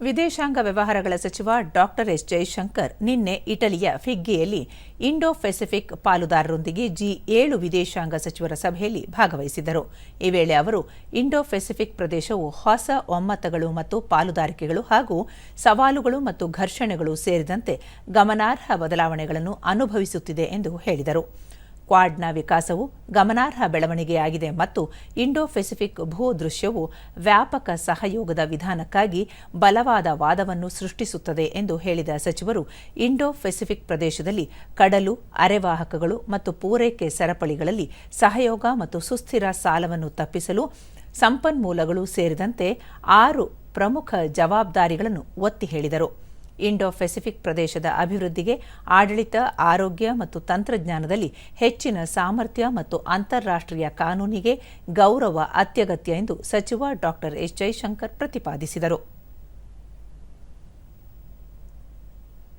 ವಿದೇಶಾಂಗ ವ್ಯವಹಾರಗಳ ಸಚಿವ ಡಾಕ್ಟರ್ ಎಸ್ ಜೈಶಂಕರ್ ನಿನ್ನೆ ಇಟಲಿಯ ಫಿಗ್ಗಿಯಲ್ಲಿ ಇಂಡೋ ಪೆಸಿಫಿಕ್ ಪಾಲುದಾರರೊಂದಿಗೆ ಜಿ ಏಳು ವಿದೇಶಾಂಗ ಸಚಿವರ ಸಭೆಯಲ್ಲಿ ಭಾಗವಹಿಸಿದರು ಈ ವೇಳೆ ಅವರು ಇಂಡೋ ಪೆಸಿಫಿಕ್ ಪ್ರದೇಶವು ಹೊಸ ಒಮ್ಮತಗಳು ಮತ್ತು ಪಾಲುದಾರಿಕೆಗಳು ಹಾಗೂ ಸವಾಲುಗಳು ಮತ್ತು ಘರ್ಷಣೆಗಳು ಸೇರಿದಂತೆ ಗಮನಾರ್ಹ ಬದಲಾವಣೆಗಳನ್ನು ಅನುಭವಿಸುತ್ತಿದೆ ಎಂದು ಹೇಳಿದರು. ಕ್ವಾಡ್ನ ವಿಕಾಸವು ಗಮನಾರ್ಹ ಬೆಳವಣಿಗೆಯಾಗಿದೆ ಮತ್ತು ಇಂಡೋ ಪೆಸಿಫಿಕ್ ಭೂದೃಶ್ಯವು ವ್ಯಾಪಕ ಸಹಯೋಗದ ವಿಧಾನಕ್ಕಾಗಿ ಬಲವಾದ ವಾದವನ್ನು ಸೃಷ್ಟಿಸುತ್ತದೆ ಎಂದು ಹೇಳಿದ ಸಚಿವರು, ಇಂಡೋ ಪೆಸಿಫಿಕ್ ಪ್ರದೇಶದಲ್ಲಿ ಕಡಲು, ಅರೆವಾಹಕಗಳು ಮತ್ತು ಪೂರೈಕೆ ಸರಪಳಿಗಳಲ್ಲಿ ಸಹಯೋಗ ಮತ್ತು ಸುಸ್ಥಿರ ಸಾಲವನ್ನು ತಪ್ಪಿಸಲು ಸಂಪನ್ಮೂಲಗಳು ಸೇರಿದಂತೆ ಆರು ಪ್ರಮುಖ ಜವಾಬ್ದಾರಿಗಳನ್ನು ಒತ್ತಿ ಹೇಳಿದರು. ಇಂಡೋ ಪೆಸಿಫಿಕ್ ಪ್ರದೇಶದ ಅಭಿವೃದ್ಧಿಗೆ ಆಡಳಿತ, ಆರೋಗ್ಯ ಮತ್ತು ತಂತ್ರಜ್ಞಾನದಲ್ಲಿ ಹೆಚ್ಚಿನ ಸಾಮರ್ಥ್ಯ ಮತ್ತು ಅಂತಾರಾಷ್ಟ್ರೀಯ ಕಾನೂನಿಗೆ ಗೌರವ ಅತ್ಯಗತ್ಯ ಎಂದು ಸಚಿವ ಡಾಕ್ಟರ್ ಎಸ್ ಜೈಶಂಕರ್ ಪ್ರತಿಪಾದಿಸಿದರು.